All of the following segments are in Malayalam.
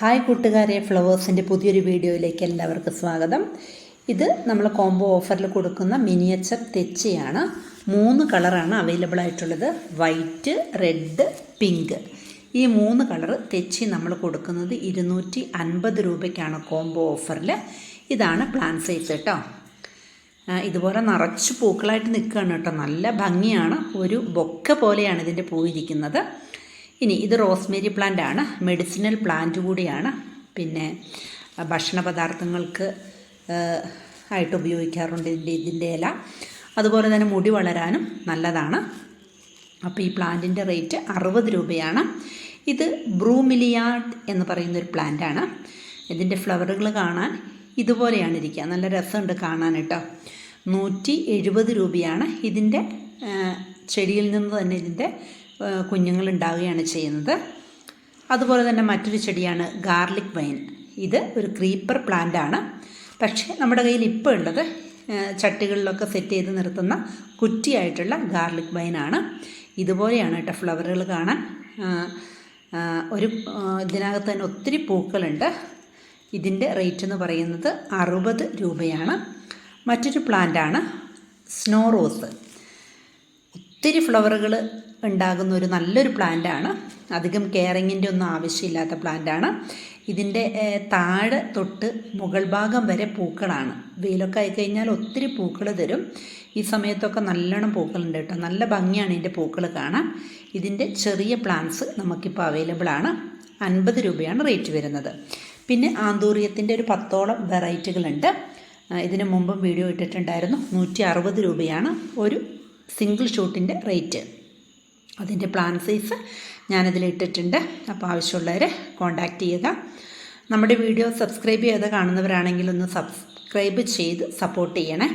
ഹായ് കൂട്ടുകാരെ ഫ്ലവേഴ്സിന്റെ പുതിയൊരു വീഡിയോയിലേക്ക് എല്ലാവർക്കും സ്വാഗതം. ഇത് നമ്മൾ കോംബോ ഓഫറിൽ കൊടുക്കുന്ന മിനിയച്ചർ തെച്ചിയാണ്. മൂന്ന് കളറാണ് അവൈലബിൾ ആയിട്ടുള്ളത്. White red pink. ഈ മൂന്ന് കളർ തെച്ചി നമ്മൾ കൊടുക്കുന്നത് ഇരുന്നൂറ്റി അൻപത് രൂപയ്ക്കാണ് കോംബോ ഓഫറിൽ ഇതാണ് പ്ലാൻ സൈസ് കേട്ടോ. ഇതുപോലെ നിറച്ച് പൂക്കളായിട്ട് നിൽക്കുകയാണ് കേട്ടോ. നല്ല ഭംഗിയാണ്. ഒരു ബൊക്ക പോലെയാണ് ഇതിന്റെ പൂവിരിക്കുന്നത് ഇനി ഇത് റോസ്മേരി പ്ലാന്റ് ആണ് മെഡിസിനൽ പ്ലാന്റ് കൂടിയാണ്. പിന്നെ ഭക്ഷണ പദാർത്ഥങ്ങൾക്ക് ആയിട്ട് ഉപയോഗിക്കാറുണ്ട് ഇതിന്റെ ഇതിന്റെ ഇല. അതുപോലെ തന്നെ മുടി വളരാനും നല്ലതാണ്. അപ്പോൾ ഈ പ്ലാന്റിന്റെ റേറ്റ് അറുപത് രൂപയാണ്. ഇത് ബ്രൂമിലിയാർഡ് എന്ന് പറയുന്നൊരു പ്ലാന്റാണ്. ഇതിന്റെ ഫ്ലവറുകൾ കാണാൻ ഇതുപോലെയാണ് ഇരിക്കുക. നല്ല രസമുണ്ട് കാണാൻ നൂറ്റി എഴുപത് രൂപയാണ് ഇതിന്റെ ചെടിയിൽ നിന്ന് തന്നെ ഇതിന്റെ കുഞ്ഞുങ്ങൾ ഉണ്ടാവുകയാണ് ചെയ്യുന്നത്. അതുപോലെ തന്നെ മറ്റൊരു ചെടിയാണ് ഗാർലിക് വൈൻ. ഇത് ഒരു ക്രീപ്പർ പ്ലാന്റ് ആണ്. പക്ഷേ നമ്മുടെ കയ്യിൽ ഇപ്പോൾ ഉള്ളത് ചട്ടികളിലൊക്കെ സെറ്റ് ചെയ്ത് നിർത്തുന്ന കുറ്റിയായിട്ടുള്ള ഗാർലിക് വൈനാണ് ഇതുപോലെയാണ് കേട്ടോ ഫ്ലവറുകൾ കാണാൻ. ഒരു ഇതിനകത്ത് തന്നെ ഒത്തിരി പൂക്കളുണ്ട്. ഇതിന്റെ റേറ്റ് എന്ന് പറയുന്നത് അറുപത് രൂപയാണ്. മറ്റൊരു പ്ലാന്റാണ് സ്നോ റോസ്. ഒത്തിരി ഫ്ലവറുകൾ ഉണ്ടാകുന്ന ഒരു നല്ലൊരു പ്ലാന്റാണ്. അധികം കെയറിങ്ങിന്റെ ഒന്നും ആവശ്യമില്ലാത്ത പ്ലാന്റാണ്. ഇതിന്റെ താഴെ തൊട്ട് മുകൾ ഭാഗം വരെ പൂക്കളാണ്. വെയിലൊക്കെ ആയിക്കഴിഞ്ഞാൽ ഒത്തിരി പൂക്കൾ തരും. ഈ സമയത്തൊക്കെ നല്ലോണം പൂക്കളുണ്ട് കേട്ടോ. നല്ല ഭംഗിയാണ് ഇതിന്റെ പൂക്കൾ കാണാൻ. ഇതിന്റെ ചെറിയ പ്ലാന്റ്സ് നമുക്കിപ്പോൾ അവൈലബിൾ ആണ്. അൻപത് രൂപയാണ് റേറ്റ് വരുന്നത്. പിന്നെ ആന്തൂറിയത്തിന്റെ ഒരു പത്തോളം വെറൈറ്റികളുണ്ട്. ഇതിന് മുമ്പും വീഡിയോ ഇട്ടിട്ടുണ്ടായിരുന്നു. നൂറ്റി അറുപത് രൂപയാണ് ഒരു സിംഗിൾ ഷൂട്ടിന്റെ റേറ്റ്. അതിന്റെ പ്ലാൻ സൈസ് ഞാനതിൽ ഇട്ടിട്ടുണ്ട്. അപ്പോൾ ആവശ്യമുള്ളവർ കോൺടാക്റ്റ് ചെയ്യുക. നമ്മുടെ വീഡിയോ സബ്സ്ക്രൈബ് ചെയ്ത് കാണുന്നവരാണെങ്കിൽ ഒന്ന് സബ്സ്ക്രൈബ് ചെയ്ത് സപ്പോർട്ട് ചെയ്യണേ.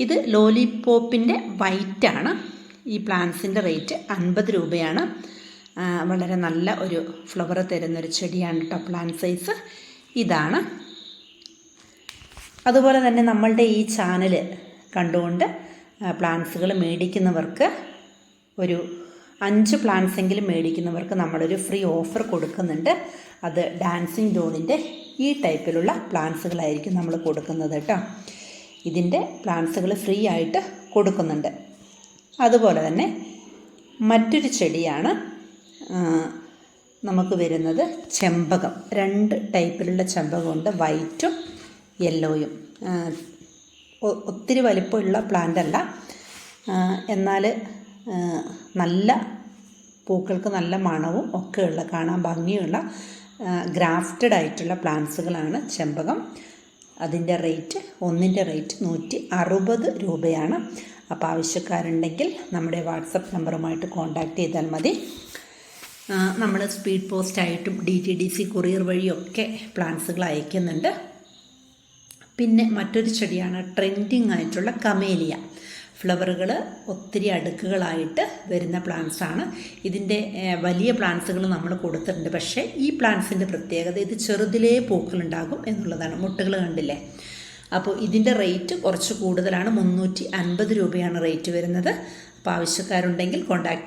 ഇത് ലോലിപോപ്പിന്റെ വൈറ്റാണ്. ഈ പ്ലാന്റ്സിന്റെ റേറ്റ് അൻപത് രൂപയാണ്. വളരെ നല്ല ഒരു ഫ്ലവർ തരുന്നൊരു ചെടിയാണ് കേട്ടോ പ്ലാൻ സൈസ്. ഇതാണ്. അതുപോലെ തന്നെ നമ്മളുടെ ഈ ചാനൽ കണ്ടുകൊണ്ട് പ്ലാൻസുകൾ മേടിക്കുന്നവർക്ക് ഒരു അഞ്ച് പ്ലാൻസ് എങ്കിലും മേടിക്കുന്നവർക്ക് നമ്മളൊരു ഫ്രീ ഓഫർ കൊടുക്കുന്നുണ്ട്. അത് ഡാൻസിങ് ഡോളിന്റെ ഈ ടൈപ്പിലുള്ള പ്ലാൻസുകളായിരിക്കും നമ്മൾ കൊടുക്കുന്നത് കേട്ടോ. ഇതിന്റെ പ്ലാൻസുകൾ ഫ്രീ ആയിട്ട് കൊടുക്കുന്നുണ്ട്. അതുപോലെ തന്നെ മറ്റൊരു ചെടിയാണ് നമുക്ക് വരുന്നത് ചെമ്പകം. രണ്ട് ടൈപ്പിലുള്ള ചെമ്പകമുണ്ട് വൈറ്റും യെല്ലോയും ഒത്തിരി വലിപ്പമുള്ള പ്ലാന്റ് അല്ല എന്നാൽ നല്ല പൂക്കൾക്ക് നല്ല മണവും ഒക്കെയുള്ള കാണാൻ ഭംഗിയുള്ള ഗ്രാഫ്റ്റഡ് ആയിട്ടുള്ള പ്ലാന്റ്സുകളാണ് ചെമ്പകം. അതിന്റെ റേറ്റ് ഒന്നിന്റെ റേറ്റ് നൂറ്റി അറുപത് രൂപയാണ്. അപ്പോൾ ആവശ്യക്കാരുണ്ടെങ്കിൽ നമ്മുടെ വാട്സപ്പ് നമ്പറുമായിട്ട് കോൺടാക്റ്റ് ചെയ്താൽ മതി. നമ്മൾ speed പോസ്റ്റായിട്ടും D T D C courier വഴിയൊക്കെ പ്ലാന്റ്സുകൾ അയക്കുന്നുണ്ട്. പിന്നെ മറ്റൊരു ചെടിയാണ് ട്രെൻഡിങ് ആയിട്ടുള്ള കമേലിയ ഫ്ലവറുകൾ ഒത്തിരി അടുക്കുകളായിട്ട് വരുന്ന പ്ലാന്റ്സാണ് ഇതിന്റെ വലിയ പ്ലാന്റ്സുകൾ നമ്മൾ കൊടുത്തിട്ടുണ്ട്. പക്ഷേ ഈ പ്ലാന്റ്സിന്റെ പ്രത്യേകത ഇത് ചെറുതിലേ പൂക്കളുണ്ടാകും എന്നുള്ളതാണ്. മുട്ടുകൾ കണ്ടില്ലേ? അപ്പോൾ ഇതിന്റെ റേറ്റ് കുറച്ച് കൂടുതലാണ്. മുന്നൂറ്റി അൻപത് രൂപയാണ് റേറ്റ് വരുന്നത്. അപ്പോൾ ആവശ്യക്കാരുണ്ടെങ്കിൽ കോൺടാക്ട്